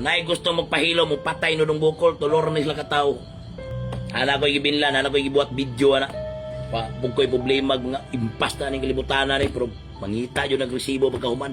Kung na'y gusto magpahilo, mo patay no nung bukol, tulor na sila katao. Ana ko gibinlan, ana ko gibuhat video ana. Pa ko'y problema nga impasta ning kalibutan na ni pero mangita yo nagresibo pagkahuman.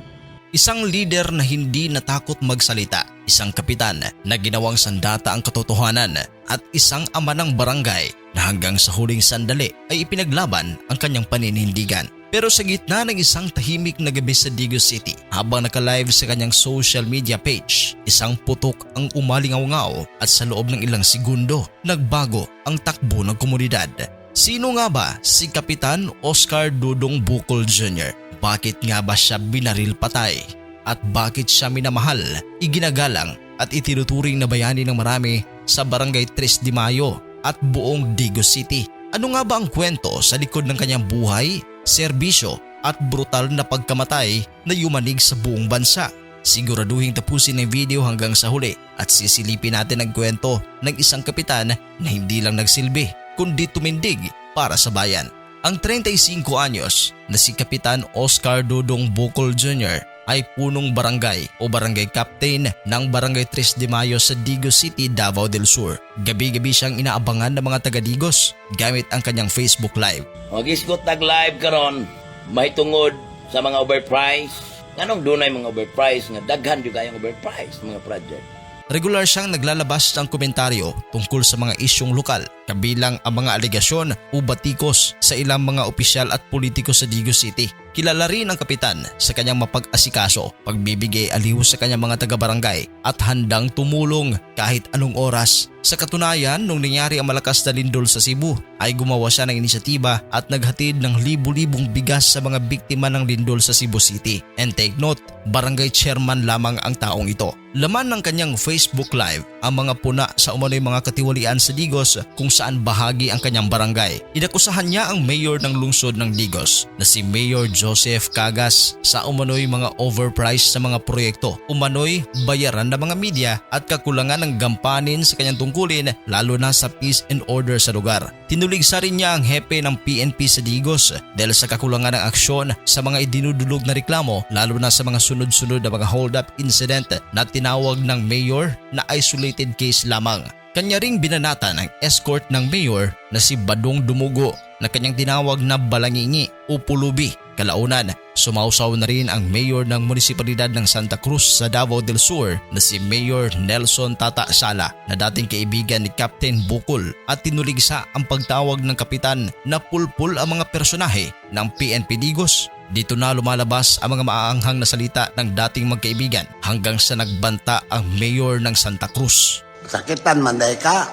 Isang leader na hindi natakot magsalita, isang kapitan na ginawang sandata ang katotohanan at isang ama ng barangay na hanggang sa huling sandali ay ipinaglaban ang kanyang paninindigan. Pero sa gitna ng isang tahimik na gabi sa Digos City, habang naka-live sa kanyang social media page, isang putok ang umalingaw-ngaw at sa loob ng ilang segundo, nagbago ang takbo ng komunidad. Sino nga ba si Kapitan Oscar Dudong Bukol Jr.? Bakit nga ba siya binaril patay? At bakit siya minamahal, iginagalang at itinuturing na bayani ng marami sa Barangay 3 de Mayo at buong Digos City? Ano nga ba ang kwento sa likod ng kanyang buhay, serbisyo at brutal na pagkamatay na yumanig sa buong bansa? Siguraduhin tapusin ang video hanggang sa huli at sisilipin natin ang kwento ng isang kapitan na hindi lang nagsilbi kundi tumindig para sa bayan. Ang 35 anyos na si Kapitan Oscar Dudong Bukol Jr. ay punong barangay o barangay captain ng Barangay 3 de Mayo sa Digos City, Davao del Sur. Gabi-gabi siyang inaabangan ng mga taga-Digos gamit ang kanyang Facebook Live. O gisgot nag live karon, may tungod sa mga overpriced. Anong dunay mga overpriced nga daghan jud kayong overpriced mga project. Regular siyang naglalabas ng komentaryo tungkol sa mga isyong lokal kabilang ang mga aligasyon o batikos sa ilang mga opisyal at politiko sa Digos City. Kilala rin ang kapitan sa kanyang mapag-asikaso, pagbibigay aliw sa kanyang mga taga-barangay at handang tumulong kahit anong oras. Sa katunayan, nung nangyari ang malakas na lindol sa Cebu, ay gumawa siya ng inisyatiba at naghatid ng libu-libong bigas sa mga biktima ng lindol sa Cebu City. And take note, barangay chairman lamang ang taong ito. Laman ng kanyang Facebook Live ang mga puna sa umano'y mga katiwalian sa Digos kung saan bahagi ang kanyang barangay. Inakusahan niya ang mayor ng lungsod ng Digos na si Mayor Joseph Cagas sa umano'y mga overpriced sa mga proyekto, umano'y bayaran ng mga media at kakulangan ng gampanin sa kanyang tungkulin lalo na sa peace and order sa lugar. Tinuligsa rin niya ang hepe ng PNP sa Digos dahil sa kakulangan ng aksyon sa mga idinudulog na reklamo lalo na sa mga sunod-sunod na mga hold-up incident na tinawag ng mayor na isolated case lamang. Kanya ring binanata ng escort ng mayor na si Badong Dumugo na kanyang tinawag na Balangingi o Pulubi. Kalaunan, sumausaw na rin ang mayor ng munisipalidad ng Santa Cruz sa Davao del Sur na si Mayor Nelson Tata Sala na dating kaibigan ni Captain Bukol at tinuligsa ang pagtawag ng kapitan na pulpul ang mga personahe ng PNP Digos dito na lumalabas ang mga maaanghang na salita ng dating magkaibigan hanggang sa nagbanta ang mayor ng Santa Cruz. Sakitan man dahil ka.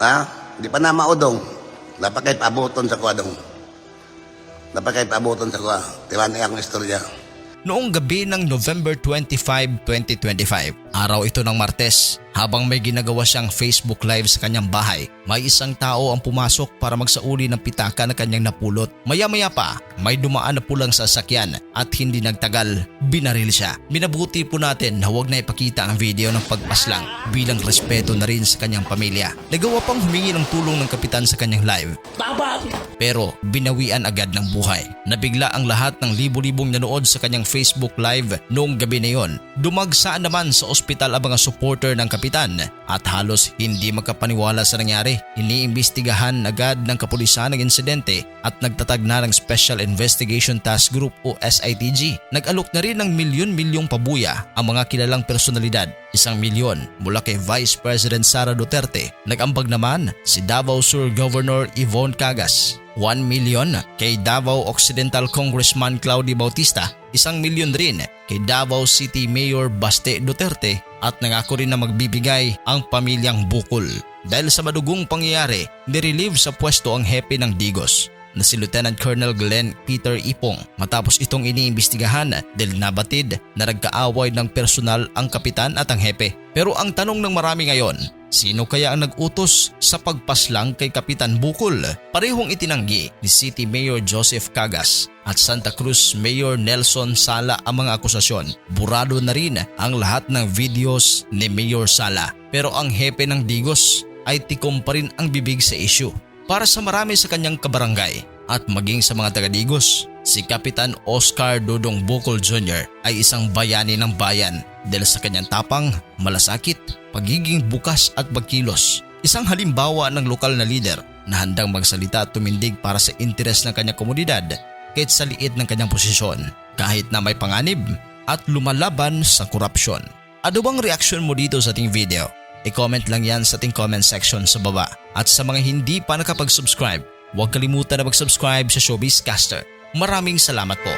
Ha? Di pa na maudong. Dapat kayo paabuton sa kuwa dong. Dapat kayo paabuton sa kuwa. Tiwan niya akong istorya. Noong gabi ng November 25, 2025, araw ito ng Martes, habang may ginagawa siyang Facebook Live sa kanyang bahay, may isang tao ang pumasok para magsauli ng pitaka na kanyang napulot. Maya-maya pa, may dumaan na pulang sasakyan at hindi nagtagal, binaril siya. Minabuti po natin na huwag na ipakita ang video ng pagpaslang bilang respeto na rin sa kanyang pamilya. Nagawa pang humingi ng tulong ng kapitan sa kanyang live Tama! pero binawian agad ng buhay. Nabigla ang lahat ng libo-libong nanood sa kanyang Facebook Live noong gabi na yon. Dumagsaan naman sa ospital ang mga supporter ng kapitan at halos hindi magkapaniwala sa nangyari. Iniimbestigahan agad ng kapulisan ang insidente at nagtatag na ng Special Investigation Task Group o SITG. Nag-alok na rin ng milyon-milyong pabuya ang mga kilalang personalidad isang milyon mula kay Vice President Sara Duterte. Nag-ambag naman si Davao Sur Governor Yvonne Cagas. 1 million kay Davao Occidental Congressman Claudio Bautista, isang milyon rin kay Davao City Mayor Baste Duterte at nangako rin na magbibigay ang pamilyang Bukol. Dahil sa madugong pangyayari, nirelieve sa pwesto ang hepe ng Digos na si Lieutenant Colonel Glenn Peter Ipong matapos itong iniimbestigahan dahil nabatid na nagkaaway ng personal ang kapitan at ang hepe. Pero ang tanong ng marami ngayon, sino kaya ang nag-utos sa pagpaslang kay Kapitan Bukol? Parehong itinanggi ni City Mayor Joseph Cagas at Santa Cruz Mayor Nelson Sala ang mga akusasyon. Burado na rin ang lahat ng videos ni Mayor Sala. Pero ang hepe ng Digos ay tikom pa rin ang bibig sa issue. Para sa marami sa kanyang kabarangay, at maging sa mga taga-Digos. Si Kapitan Oscar Dudong Bukol Jr. ay isang bayani ng bayan dahil sa kanyang tapang, malasakit, pagiging bukas at pagkilos. Isang halimbawa ng lokal na leader na handang magsalita at tumindig para sa interes ng kanyang komunidad kahit sa liit ng kanyang posisyon kahit na may panganib at lumalaban sa korupsyon. Ano bang reaksyon mo dito sa ating video? I-comment lang yan sa ating comment section sa baba. At sa mga hindi pa nakapag-subscribe, huwag kalimutan na mag-subscribe sa Showbiz Caster. Maraming salamat po.